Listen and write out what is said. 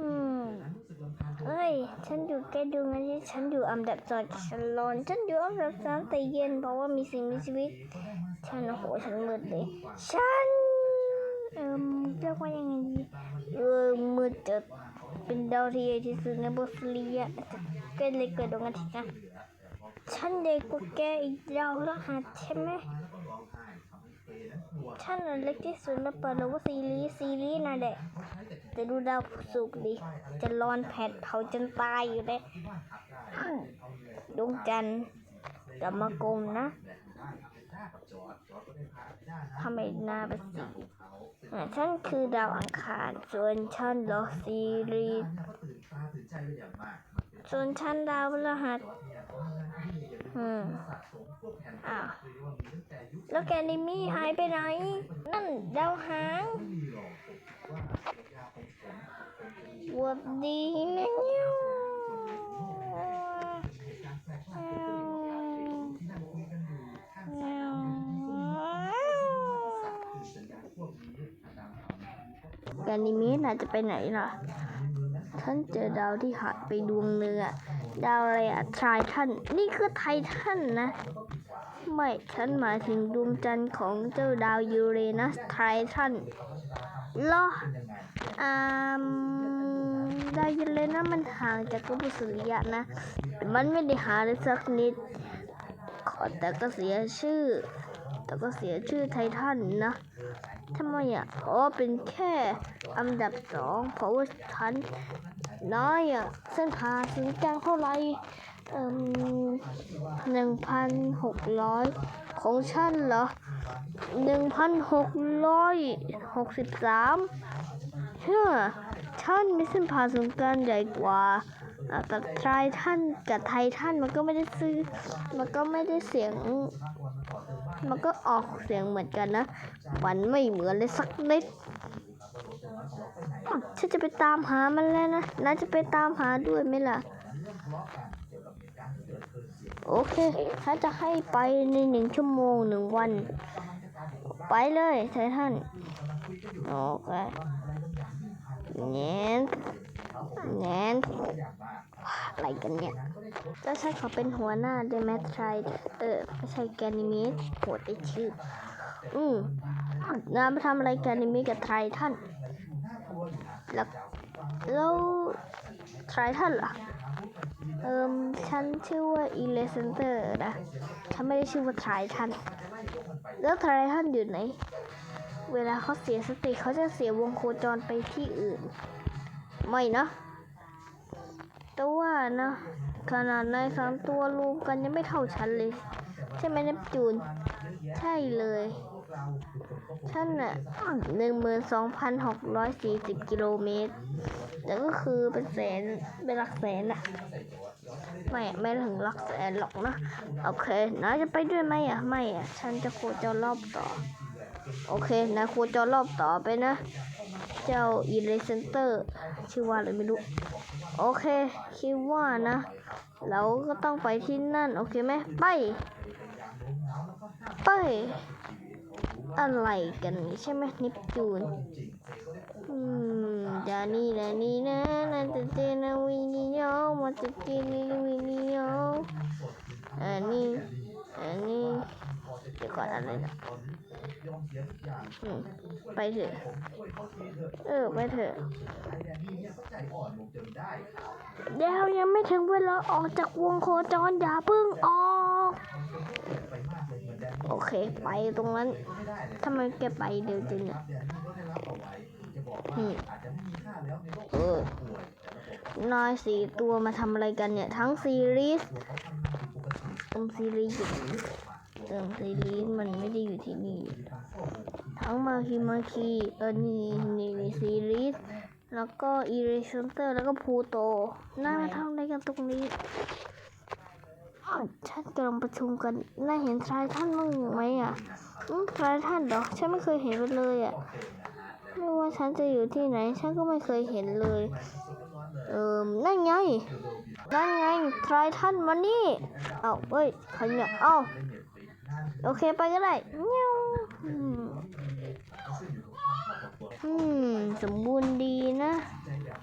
อืมเอ้ย ฉันอยู่ใกล้ดวงอาทิตย์ฉันอยู่อันดับสองฉันร้อน ฉันอยู่อันดับสามแต่เย็นเพราะว่ามีสิ่งมีชีวิต ฉันโอ้โหฉันมืดเลย ฉัน เอ่มเรียกว่ายังไงดีเออมืดจะเป็นดาวที่ใหญ่ที่สุดในบนสุริยะใกล้เลยเกิดดวงอาทิตย์นะฉันเด็กกว่าแกอีกดาวรหัสใช่ไหม ฉันน่ะเล็กที่สุดแล้วเปิดเลยว่าซีรีส์ซีรีส์น่ะเด็กจะดูดาวสุกดิ จะร้อนแผดเผาจนตายอยู่เลยดวงจันทร์กลับมากลมนะทำไมหน้าเป็นสีฉันคือดาวอังคาร ส่วนฉันเหรอซีรีส์ ส่วนฉันดาวพฤหัสอืมอ้าวแล้วแกนิมี่หายไปไหน นั่นดาวหางวัสดีนะเนี่ยแกนิมิน่าจะไปไหนล่ะ ฉันเจอดาวที่หายไปดวงหนึงอดาวอะไรอะทายทันนี่คือไททันนะ ไม่ฉันหมายถึงดวงจันทร์ของเจ้าดาวยูเรนัสไททันเหรออ่ามดาวยูเรนัสมันห่างจากกระบุสุริยะนะ มันไม่ได้หาเลยสักนิด ขอแต่ก็เสียชื่อ แต่ก็เสียชื่อไททันนะ ทำไมอะอ๋อเป็นแค่อันดับสองเพราะว่าฉันน้อยอะเส้นผ่าศูนย์กลางเท่าไหร่เอ่มหนึ่งพันหกร้อยของฉันเหรอหนึ่งพันหกร้อยหกสิบสามเชื่อฉันมีเส้นผ่าศูนย์กลางใหญ่กว่าแต่ไททันกับไททันมันก็ไม่ได้ซื้อ มันก็ไม่ได้เสียง มันก็ออกเสียงเหมือนกันนะมันไม่เหมือนเลยสักนิดฉันจะไปตามหามันแล้วนะน่าจะไปตามหาด้วยไหมล่ะ โอเคถ้าจะให้ไปในหนึ่งชั่วโมงหนึ่งวัน ไปเลยไททันโอเคแงนแงน อะไรกันเนี่ยแล้วฉันขอเป็นหัวหน้าได้ไหมทรายเออไม่ใช่แกนิมิสโหดไอชื่อ อืมนามาทำอะไรแกนิมิสกับไททันแล้วแล้วไททันล่ะเอิมฉันชื่อว่าอีเลเซนเตอร์นะ ฉันไม่ได้ชื่อว่าไททัน แล้วไททันอยู่ไหน เวลาเขาเสียสติเขาจะเสียวงโคจรไปที่อื่น ไม่นะ แต่ว่านะ ขนาดนายสามตัวรวมกันยังไม่เท่าฉันเลย ใช่ไหมเนปจูน ใช่เลยฉันน่ะหนึ่งหมื่นสองพันหกร้อยสี่สิบกิโลเมตรแล้วก็คือเป็นแสน เป็นหลักแสนอะไม่ไม่ถึงหลักแสนหรอกนะ โอเค นายจะไปด้วยไหมอะไม่อะฉันจะโคจรรอบต่อ โอเค นายโคจรรอบต่อไปนะ เจ้าอีเลเซนเตอร์ชื่อว่าอะไรไม่รู้ โอเค คิดว่านะเราก็ต้องไปที่นั่น โอเคไหมไป ไป อะไรกันใช่ไหมนิปจูนอืมจานี่นะนี่นะนะจะเจนะวินิโยมาจะเจนวินิโยอันนี้อันนี้ เดี๋ยวก่อนอะไรนะอืมไปเถอะ เออ ไปเถอะ เดี๋ยวยังไม่ถึงเวลาออกจากวงโคจรอย่าเพิ่งออก โอเค ไปตรงนั้นทำไมแกไปเร็วจังเนี่ยอืมเออนายสี่ตัวมาทำอะไรกันเนี่ย ทั้งซีรีส์เติมซีรีส์ อยู่นี่เติมซีรีส์มันไม่ได้อยู่ที่นี่ ทั้งมาคีมาคีเออนี่นี่นซีรีส์แล้วก็อีเรชันเตอร์แล้วก็พูโตน่ามาทำอะไรกันตรงนี้อ้าวฉันกำลังประชุมกันน่าเห็นทรายท่านบ้างไหมอะทรายท่านเหรอ ฉันไม่เคยเห็นมันเลยอะ ไม่ว่าฉันจะอยู่ที่ไหน ฉันก็ไม่เคยเห็นเลย เออนั่นไง นั่นไงทรายท่านมานี่ เอาเอ้ยใครเนี่ย เอา โอเคไปก็ได้เนี่ยวอืมสมบูรณ์ดีนะ